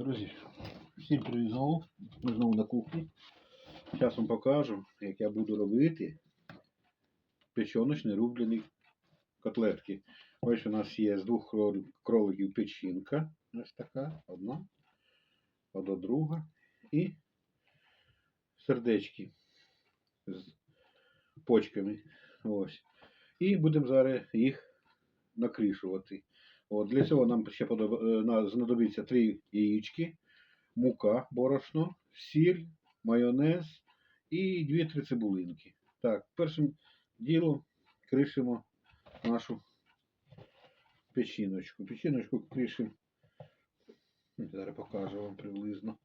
Друзі, всім привіт знову. Ми знову на кухні. Зараз вам покажу, як я буду робити печоночні рублені котлетки. Ось у нас є з двох кроликів печінка. Ось така, одна, одна друга. І сердечки з почками. Ось. І будемо зараз їх накришувати. От, для цього нам ще е, знадобиться три яєчки, мука, борошно, сіль, майонез і дві-три цибулинки. Так, першим ділом кришимо нашу печіночку. Печіночку кришимо. Зараз покажу вам приблизно.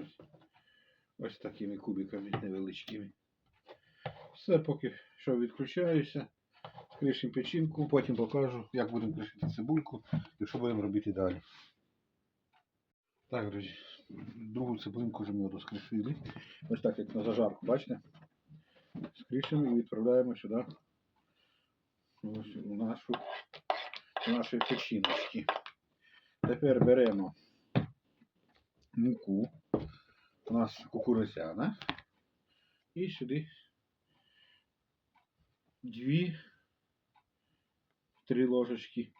Ось, ось такими кубиками невеличкими. Все, поки що відключаюся. Кришимо печінку, потім покажу, як будемо кришити цибульку і що будемо робити далі. Так, друзі, другу цибулинку вже ми розкришили. Ось так, як на зажарку, бачите? Скришимо і відправляємо сюди ось у нашу, у наші печіночки. Тепер беремо муку. У нас кукурузяна. І сюди дві три ложечки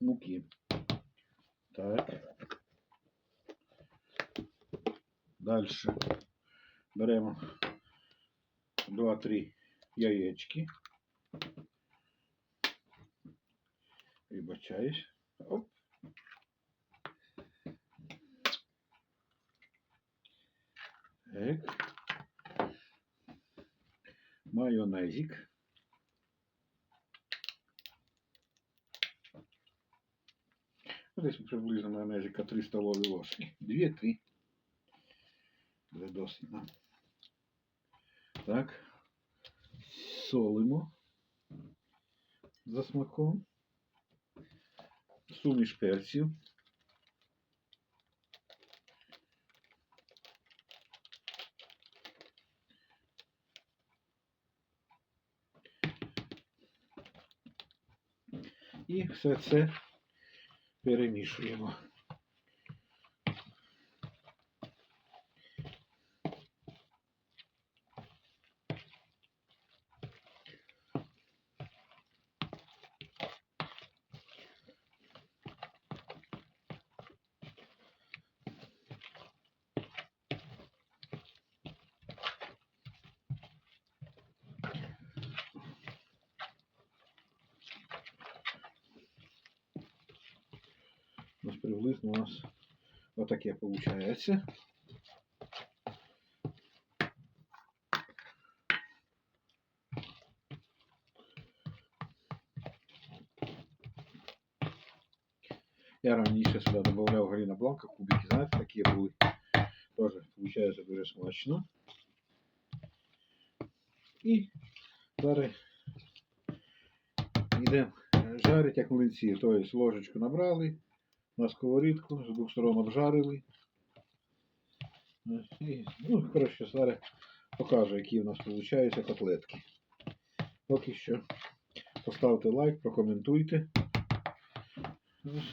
муки. Так. Далі беремо 2-3 яєчки. Вибачаюсь. Оп. Так. Майонезик. Десь приблизно майонезика 3 столові ложки. 2-3. Буде досить нам. Так. Солимо за смаком. Суміш перців. І все це перемішуємо. Ось приблизно у нас отаке получается. Я раніше сюди додавав Галіна Бланка, кубики, знаєте, такі були. Тоже получается дуже смачно. І зараз йдемо жарити як млинці. Тобто ложечку набрали, на сковорідку, з двох сторон обжарили. І, ну, коротше, зараз покажу, які у нас виходять котлетки. Поки що поставте лайк, прокоментуйте.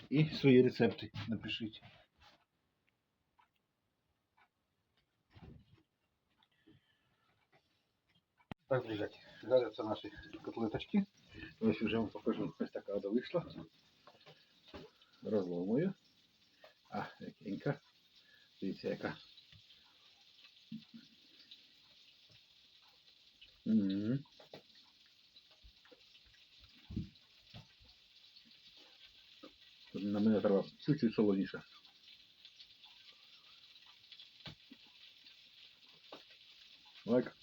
І свої рецепти напишіть. Так, друзяки, зараз це наші котлеточки. Ось вже вам покажу, ось така вийшла. Розломую. А, якенька. Дивіться, яка. Мгм. Тут На мене треба чуть-чуть солоніше. Лайк.